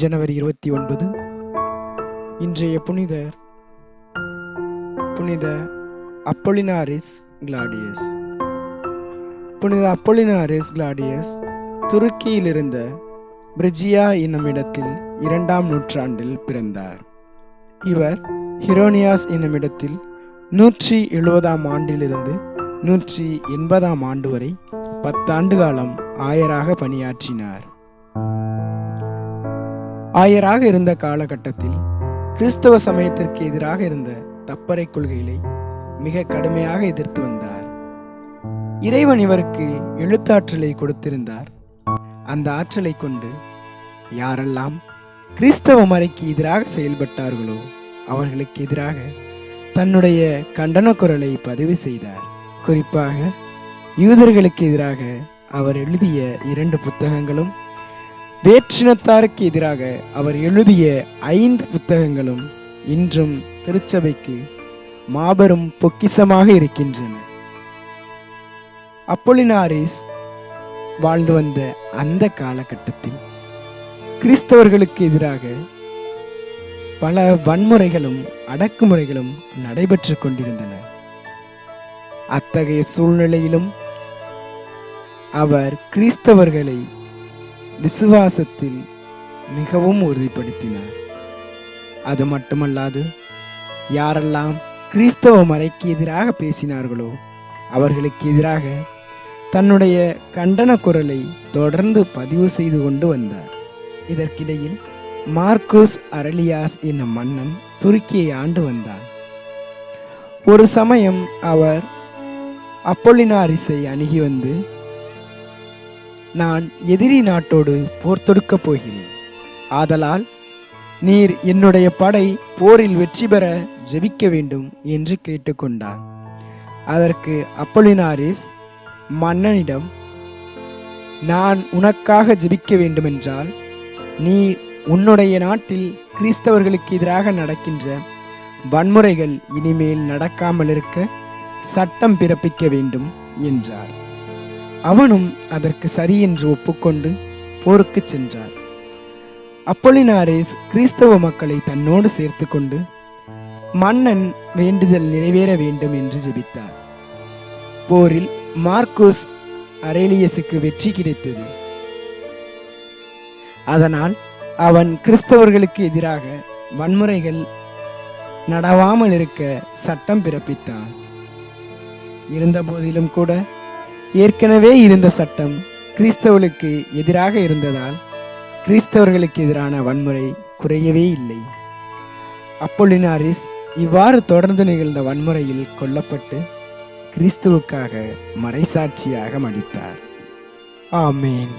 ஜனவரி இருபத்தி ஒன்பது. இன்றைய புனித புனித அப்பொலினாரிஸ் கிளாடியஸ். புனித அப்பொலினாரிஸ் கிளாடியஸ் துருக்கியிலிருந்த பிரிஜியா என்னுமிடத்தில் இரண்டாம் நூற்றாண்டில் பிறந்தார். இவர் ஹிரோனியாஸ் என்னுமிடத்தில் நூற்றி எழுபதாம் ஆண்டிலிருந்து நூற்றி எண்பதாம் ஆண்டு வரை பத்தாண்டு காலம் ஆயராக பணியாற்றினார். ஆயராக இருந்த காலகட்டத்தில் கிறிஸ்தவ சமயத்திற்கு எதிராக இருந்த தப்பறை கொள்கைகளை மிக கடுமையாக எதிர்த்து வந்தார். இறைவன் இவருக்கு எழுத்தாற்றலை கொடுத்திருந்தார். அந்த ஆற்றலை கொண்டு யாரெல்லாம் கிறிஸ்தவ மறைக்கு எதிராக செயல்பட்டார்களோ அவர்களுக்கு எதிராக தன்னுடைய கண்டன குரலை பதிவு செய்தார். குறிப்பாக யூதர்களுக்கு எதிராக அவர் எழுதிய இரண்டு புத்தகங்களும் வேற்றினத்தாருக்கு எதிராக அவர் எழுதிய ஐந்து புத்தகங்களும் இன்றும் திருச்சபைக்கு மாபெரும் பொக்கிசமாக இருக்கின்றன. அப்பொலினாரிஸ் வாழ்ந்து வந்த அந்த காலகட்டத்தில் கிறிஸ்தவர்களுக்கு எதிராக பல வன்முறைகளும் அடக்குமுறைகளும் நடைபெற்று கொண்டிருந்தன. அத்தகைய சூழ்நிலையிலும் அவர் கிறிஸ்தவர்களை விசுவாசத்தில் மிகவும் உறுதிப்படுத்தினார். அது மட்டுமல்லாது யாரெல்லாம் கிறிஸ்தவ மறைக்கு எதிராக பேசினார்களோ அவர்களுக்கு எதிராக தன்னுடைய கண்டன குரலை தொடர்ந்து பதிவு செய்து கொண்டு வந்தார். இதற்கிடையில் மார்க்கோஸ் அரலியாஸ் என்னும் மன்னன் துருக்கியை ஆண்டு வந்தார் ஒரு சமயம் அவர் அப்பொலினாரிஸை அணுகி வந்து நான் எதிரி நாட்டோடு போர் தொடுக்கப் போகிறேன். ஆதலால் நீர் என்னுடைய படை போரில் வெற்றி பெற ஜெபிக்க வேண்டும் என்று கேட்டுக்கொண்டார். அதற்கு அப்பொலினாரிஸ் மன்னனிடம் நான் உனக்காக ஜெபிக்க வேண்டுமென்றால் நீ உன்னுடைய நாட்டில் கிறிஸ்தவர்களுக்கு எதிராக நடக்கின்ற வன்முறைகள் இனிமேல் நடக்காமல் இருக்க சட்டம் பிறப்பிக்க வேண்டும் என்றார். அவனும் அதற்கு சரியென்று ஒப்புக்கொண்டு போருக்கு சென்றார். அப்பொலினாரேஸ் கிறிஸ்தவ மக்களை தன்னோடு சேர்த்து கொண்டு மன்னன் வேண்டுதல் நிறைவேற வேண்டும் என்று ஜெபித்தார். போரில் மார்க்கோஸ் அரேலியஸுக்கு வெற்றி கிடைத்தது. அதனால் அவன் கிறிஸ்தவர்களுக்கு எதிராக வன்முறைகள் நடவாமல் இருக்க சட்டம் பிறப்பித்தான் இருந்தபோதிலும் கூட ஏற்கனவே இருந்த சட்டம் கிறிஸ்தவர்களுக்கு எதிராக இருந்ததால் கிறிஸ்தவர்களுக்கு எதிரான வன்முறை குறையவே இல்லை. அப்பொலினாரிஸ் இவ்வாறு தொடர்ந்து நிகழ்ந்த வன்முறையில் கொல்லப்பட்டு கிறிஸ்துவுக்காக மறைசாட்சியாக மடித்தார். ஆமேன்.